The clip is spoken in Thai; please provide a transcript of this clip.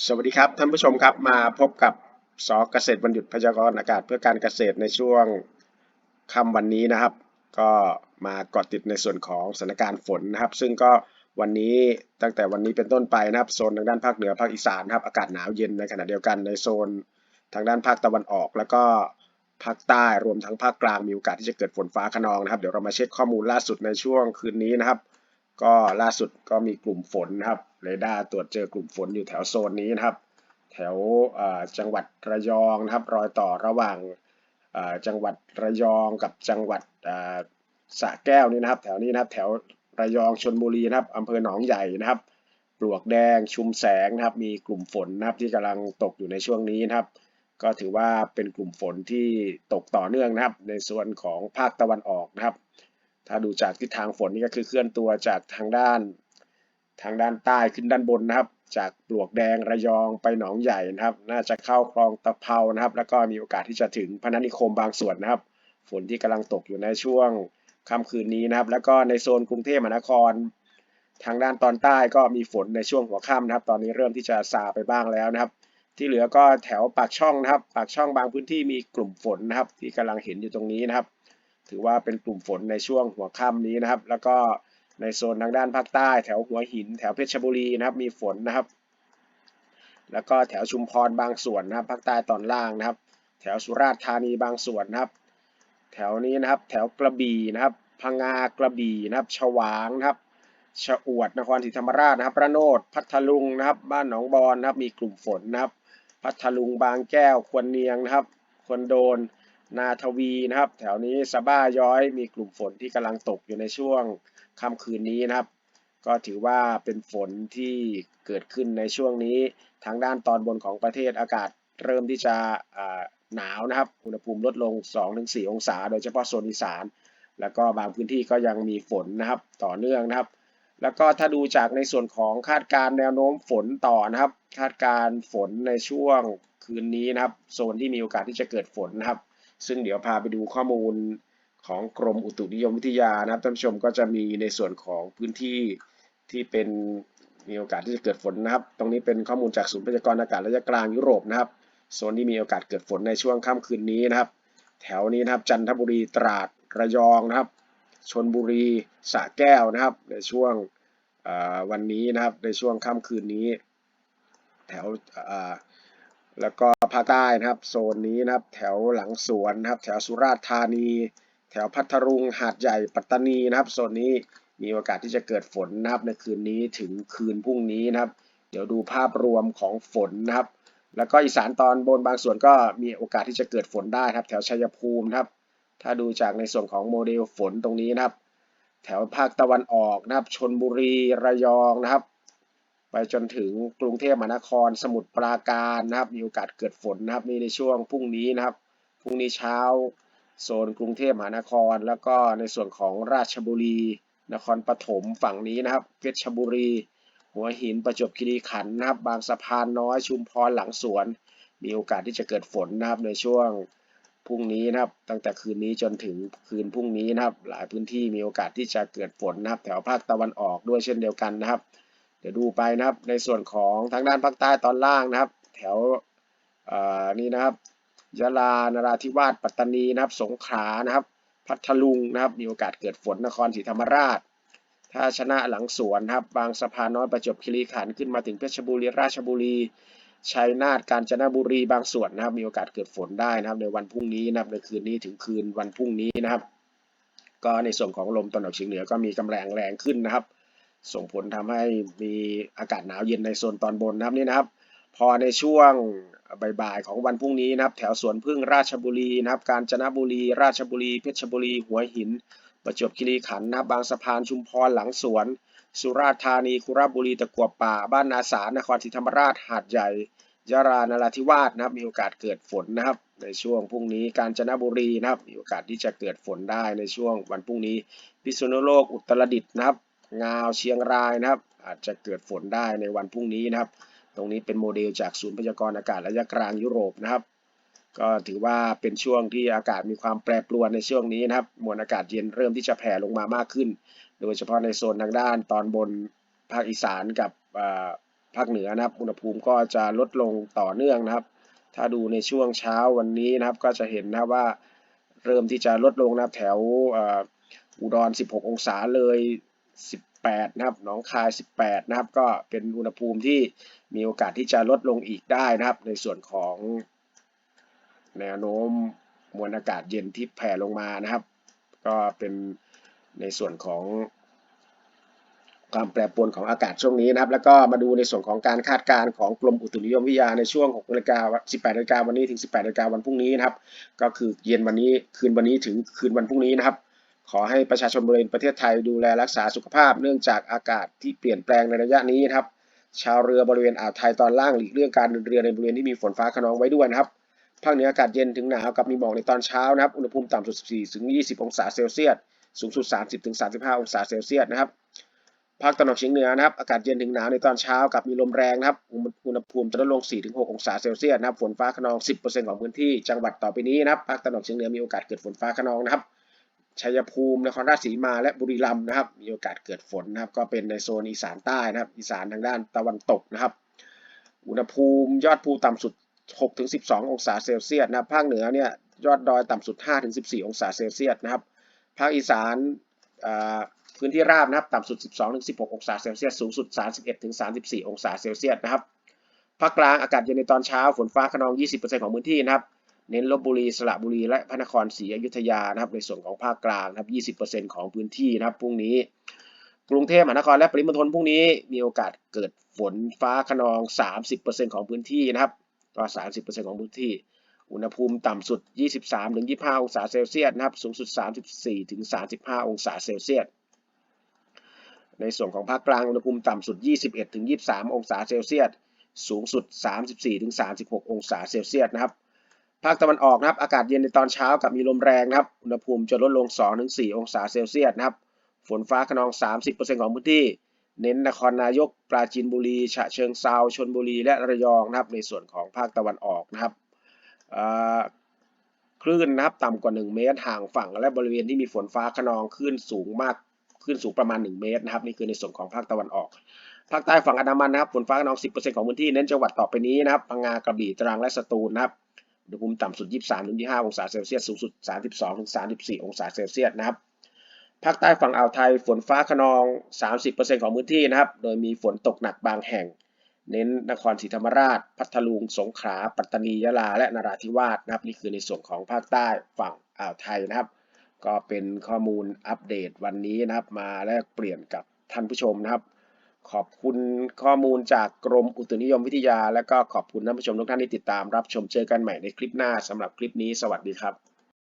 สวัสดีครับท่านผู้ชมครับมาพบกับสอเกษตรวันหยุพยากรณ์อากาศเพื่อการเกษตรในช่วงค่ำวันนี้นะครับ ก็มาเกาะติดในส่วนของสถานการณ์ฝนนะครับ ซึ่งก็วันนี้ตั้งแต่วันนี้เป็นต้นไปนะครับโซนทางด้านภาคเหนือภาคอีสานนะครับอากาศหนาวเย็นในขณะเดียวกันในโซนทางด้านภาคตะวันออก แล้วก็ภาคใต้รวมทั้งภาคกลางมีโอกาสที่จะเกิดฝนฟ้าขนองนะครับเดี๋ยวเรามาเช็คข้อมูลล่าสุดในช่วงคืนนี้นะครับ ก็ล่าสุดก็มีกลุ่มฝนนะครับ เรดาร์ตรวจเจอกลุ่มฝนอยู่แถวโซนนี้นะครับ แถวจังหวัดระยองนะครับ รอยต่อระหว่างจังหวัดระยองกับจังหวัดสระแก้วนี่นะครับ แถวนี้นะครับ แถวระยองชนบุรีนะครับอำเภอหนองใหญ่นะครับ ปลวกแดงชุมแสงนะครับ มีกลุ่มฝนนะครับที่กำลังตกอยู่ในช่วงนี้นะครับ ก็ถือว่าเป็นกลุ่มฝนที่ตกต่อเนื่องนะครับ ในส่วนของภาคตะวันออกนะครับ ถ้าดูจากทิศทางฝนนี่ก็คือเคลื่อนตัวจากทางด้าน ทางด้านใต้ขึ้นด้านบนนะครับ จากปลวกแดงระยองไปหนองใหญ่นะครับ น่าจะเข้าคลองตะเภานะครับ แล้วก็มีโอกาสที่จะถึงพนัสนิคมบางส่วนนะครับ ฝนที่กำลังตกอยู่ในช่วงค่ำคืนนี้นะครับ แล้วก็ในโซนกรุงเทพมหานคร ทางด้านตอนใต้ก็มีฝนในช่วงหัวค่ำนะครับ ตอนนี้เริ่มที่จะซาไปบ้างแล้วนะครับ ที่เหลือก็แถวปากช่องนะครับ ปากช่องบางพื้นที่มีกลุ่มฝนนะครับ ที่กำลังเห็นอยู่ตรงนี้นะครับ ถือว่าเป็นกลุ่มฝนในช่วงหัวค่ำนี้นะครับ แล้วก็ ในโซนทางด้านภาคใต้ แถวหัวหิน แถวเพชรบุรีนะครับ มีฝนนะครับ แล้วก็แถวชุมพรบางส่วนนะครับภาคใต้ตอนล่างนะครับ แถวสุราษฎร์ธานีบางส่วนนะครับ แถวนี้นะครับ แถวกระบี่นะครับพังงากระบี่นะครับฉวางนะครับชะอวดนครศรีธรรมราชนะครับระโนดพัทลุงนะครับ บ้านหนองบอนนะครับ มีกลุ่มฝนนะครับ พัทลุงบางแก้ว ควรเนียงนะครับ ควรโดน นาทวีนะครับ แถวนี้สะบ้าย้อย มีกลุ่มฝนที่กำลังตกอยู่ในช่วง ค่ำคืนนี้นะครับ ก็ถือว่าเป็นฝนที่เกิดขึ้นในช่วงนี้ ทางด้านตอนบนของประเทศอากาศเริ่มที่จะหนาวนะครับ อุณหภูมิลดลง 2-4 องศา โดยเฉพาะโซนอีสาน แล้วก็บางพื้นที่ก็ยังมีฝนนะครับต่อเนื่องนะครับ แล้วก็ถ้าดูจากในส่วนของคาดการแนวโน้มฝนต่อนะครับ คาดการฝนในช่วงคืนนี้นะครับ โซนที่มีโอกาสที่จะเกิดฝนนะครับ ซึ่งเดี๋ยวพาไปดูข้อมูล ของกรมอุตุนิยมวิทยานะครับท่านผู้ชมก็จะมีในส่วนของพื้นที่ที่เป็นมีโอกาสที่จะเกิดฝนนะครับ ตรงนี้เป็นข้อมูลจากศูนย์พยากรณ์อากาศระยะกลางยุโรปนะครับ โซนที่มีโอกาสเกิดฝนในช่วงค่ำคืนนี้นะครับ แถวนี้นะครับจันทบุรีตราดระยองนะครับ ชนบุรีสระแก้วนะครับ ในช่วงวันนี้นะครับ ในช่วงค่ำคืนนี้ แถวแล้วก็ภาคใต้นะครับ โซนนี้นะครับ แถวหลังสวนนะครับ แถวสุราษฎร์ธานี แถวพัทลุงหาดใหญ่ปัตตานีนะครับโซนนี้มีโอกาสที่จะเกิดฝนนะครับในคืนนี้ถึงคืนพรุ่งนี้นะครับ เดี๋ยวดูภาพรวมของฝนนะครับ แล้วก็อีสานตอนบนบางส่วนก็มีโอกาสที่จะเกิดฝนได้ครับ แถวชัยภูมินะครับ ถ้าดูจากในส่วนของโมเดลฝนตรงนี้นะครับ แถวภาคตะวันออกนะครับชนบุรีระยองนะครับ ไปจนถึงกรุงเทพมหานครสมุทรปราการนะครับ มีโอกาสเกิดฝนนะครับนี่ในช่วงพรุ่งนี้นะครับพรุ่งนี้เช้า โซนกรุงเทพมหานคร แล้วก็ในส่วนของราชบุรี นครปฐมฝั่งนี้นะครับเพชรบุรี หัวหินประจวบคีรีขันธ์นะครับ บางสะพานน้อยชุมพรหลังสวน มีโอกาสที่จะเกิดฝนนะครับในช่วงพรุ่งนี้นะครับ ตั้งแต่คืนนี้จนถึงคืนพรุ่งนี้นะครับ หลายพื้นที่มีโอกาสที่จะเกิดฝนนะครับ แถวภาคตะวันออกด้วยเช่นเดียวกันนะครับ เดี๋ยวดูไปนะครับในส่วนของทางด้านภาคใต้ตอนล่างนะครับ แถวนี้นะครับ ยะลานราธิวาสปัตตานีนะครับ สงขลานะครับ พัทลุงนะครับ มีโอกาสเกิดฝนนครศรีธรรมราช ถ้าชนะหลังสวนครับ บางสะพานน้อยประจวบคีรีขันธ์ขึ้นมาถึงเพชรบุรีราชบุรีชัยนาทกาญจนบุรีบางส่วนนะครับ มีโอกาสเกิดฝนได้นะครับ ในวันพรุ่งนี้นะครับในคืนนี้ถึงคืนวันพรุ่งนี้นะครับ ก็ในส่วนของลมตะวันออกเฉียงเหนือก็มีกำลังแรงขึ้นนะครับ ส่งผลทำให้มีอากาศหนาวเย็นในโซนตอนบนนะครับนี่นะครับ พอในช่วงบ่ายๆของวันพรุ่งนี้นะครับ แถวสวนพึ่งราชบุรีนะครับ กาญจนบุรี ราชบุรี เพชรบุรี หัวหิน ประจวบคีรีขันธ์นะบบางสะพานชุมพรหลังสวน สุราษฎร์ธานีคุระบุรีตะกัวป่า บ้านนาสารนครศรีธรรมราชหาดใหญ่ยะรานราธิวาสนะครับ มีโอกาสเกิดฝนนะครับ ในช่วงพรุ่งนี้กาญจนบุรีนะครับ มีโอกาสที่จะเกิดฝนได้ในช่วงวันพรุ่งนี้ พิษณุโลกอุตรดิตถ์นะครับ งาวเชียงรายนะครับ อาจจะเกิดฝนได้ในวันพรุ่งนี้นะครับ ตรงนี้เป็นโมเดลจากศูนย์พยากรณ์อากาศระยะกลางยุโรปนะครับ ก็ถือว่าเป็นช่วงที่อากาศมีความแปรปรวนในช่วงนี้นะครับ มวลอากาศเย็นเริ่มที่จะแผ่ลงมามากขึ้น โดยเฉพาะในโซนทางด้านตอนบนภาคอีสานกับภาคเหนือนะครับ อุณหภูมิก็จะลดลงต่อเนื่องนะครับ ถ้าดูในช่วงเช้าวันนี้นะครับ ก็จะเห็นนะว่าเริ่มที่จะลดลงนะครับแถวอุดร 16 องศาเลย 10 18 นะครับ หนองคาย 18 นะครับ ก็เป็นอุณหภูมิที่มีโอกาสที่จะลดลงอีกได้นะครับ ในส่วนของแนวโน้มมวลอากาศเย็นที่แผ่ลงมานะครับ ก็เป็นในส่วนของความแปรปรวนของอากาศช่วงนี้นะครับ แล้วก็มาดูในส่วนของการคาดการณ์ของกรมอุตุนิยมวิทยาในช่วง6นาฬิกา18นาฬิกาวันนี้ถึง 18นาฬิกาวันพรุ่งนี้นะครับ ก็คือเย็นวันนี้คืนวันนี้ถึงคืนวันพรุ่งนี้นะครับ ขอให้ประชาชนบริเวณประเทศไทยดูแลรักษาสุขภาพเนื่องจากอากาศที่เปลี่ยนแปลงในระยะนี้นะครับ ชาวเรือบริเวณอ่าวไทยตอนล่างหลีกเลี่ยงการเดินเรือในบริเวณที่มีฝนฟ้าขนองไว้ด้วยนะครับภาคเหนืออากาศเย็นถึงหนาวกับมีหมอกในตอนเช้านะครับ อุณหภูมิต่ำสุด 14 ถึง 20 องศาเซลเซียส สูงสุด 30 ถึง 35 องศาเซลเซียสนะครับ ภาคตะวันออกเฉียงเหนือนะครับ อากาศเย็นถึงหนาวในตอนเช้ากับมีลมแรงนะครับ อุณหภูมิจะลดลง 4 ถึง 6 องศาเซลเซียสนะครับ ฝนฟ้าขนอง 10%ของพื้นที่ จังหวัดต่อไปนี้นะครับ ภาคตะวันออกเฉียงเหนือมีโอกาสเกิดฝนฟ้าขนองนะครับ ชัยภูมินครราชสีมาและบุรีรัมย์นะครับ มีโอกาสเกิดฝนนะครับ ก็เป็นในโซนอีสานใต้นะครับ อีสานทางด้านตะวันตกนะครับ อุณหภูมิยอดภูต่ำสุด6ถึง12 องศาเซลเซียสนะครับภาคเหนือเนี่ยยอดดอยต่ำสุด5ถึง14 องศาเซลเซียสนะครับ ภาคอีสานพื้นที่ราบนะครับต่ำสุด 12ถึง16 องศาเซลเซียส สูงสุด 31ถึง34 องศาเซลเซียสนะครับ ภาคกลางอากาศเย็นในตอนเช้า ฝนฟ้าขนอง 20%ของพื้นที่นะครับ เน้นลบบุรีสระบุรีและพระนครศรีอยุธยานะครับในส่วนของภาคกลางนะครับ 20%ของพื้นที่นะครับพรุ่งนี้ กรุงเทพมหานครและปริมณฑลพรุ่งนี้มีโอกาสเกิดฝนฟ้าขนอง 30%ของพื้นที่นะครับก็30%ของพื้นที่ อุณหภูมิต่ำสุด 23ถึง25 องศาเซลเซียสนะครับสูงสุด 34ถึง35 องศาเซลเซียสในส่วนของภาคกลางอุณหภูมิต่ำสุด 21ถึง23 องศาเซลเซียส สูงสุด 34ถึง36 องศาเซลเซียสนะครับ ภาคตะวันออกนะครับ อากาศเย็นในตอนเช้ากับมีลมแรงนะครับ อุณหภูมิจะลดลง2ถึง4องศาเซลเซียสนะครับ ฝนฟ้าขนอง 30%ของพื้นที่ เน้นนครนายก ปราจีนบุรี ฉะเชิงเซาชลบุรี และระยองนะครับ ในส่วนของภาคตะวันออกนะครับคลื่นนะครับต่ำกว่า 1 เมตรห่างฝั่ง และบริเวณที่มีฝนฟ้าขนองคลื่นสูงมากคลื่นสูงประมาณ 1 เมตรนะครับ นี่คือในส่วนของภาคตะวันออกภาคใต้ฝั่งอันดามันนะครับฝนฟ้าขนอง 10%ของพื้นที่เน้นจังหวัดต่อไปนี้นะครับพังงากระบี่ตรังและสตูลนะครับ อุณหภูมิต่ำสุด 23ถึง25 องศาเซลเซียส สูงสุด 32ถึง34 องศาเซลเซียสนะครับ ภาคใต้ฝั่งอ่าวไทยฝนฟ้าขนอง 30%ของพื้นที่นะครับ โดยมีฝนตกหนักบางแห่ง เน้นนครศรีธรรมราช พัทลุง สงขลา ปัตตานี ยะลา และนราธิวาสนะครับ นี่คือในส่วนของภาคใต้ฝั่งอ่าวไทยนะครับ ก็เป็นข้อมูลอัปเดตวันนี้นะครับ มาแลกเปลี่ยนกับท่านผู้ชมนะครับ ขอบคุณข้อมูลจากกรมอุตุนิยมวิทยา และก็ขอบคุณท่านผู้ชมทุกท่านที่ติดตามรับชมเจอกันใหม่ในคลิปหน้าสำหรับคลิปนี้ สวัสดีครับ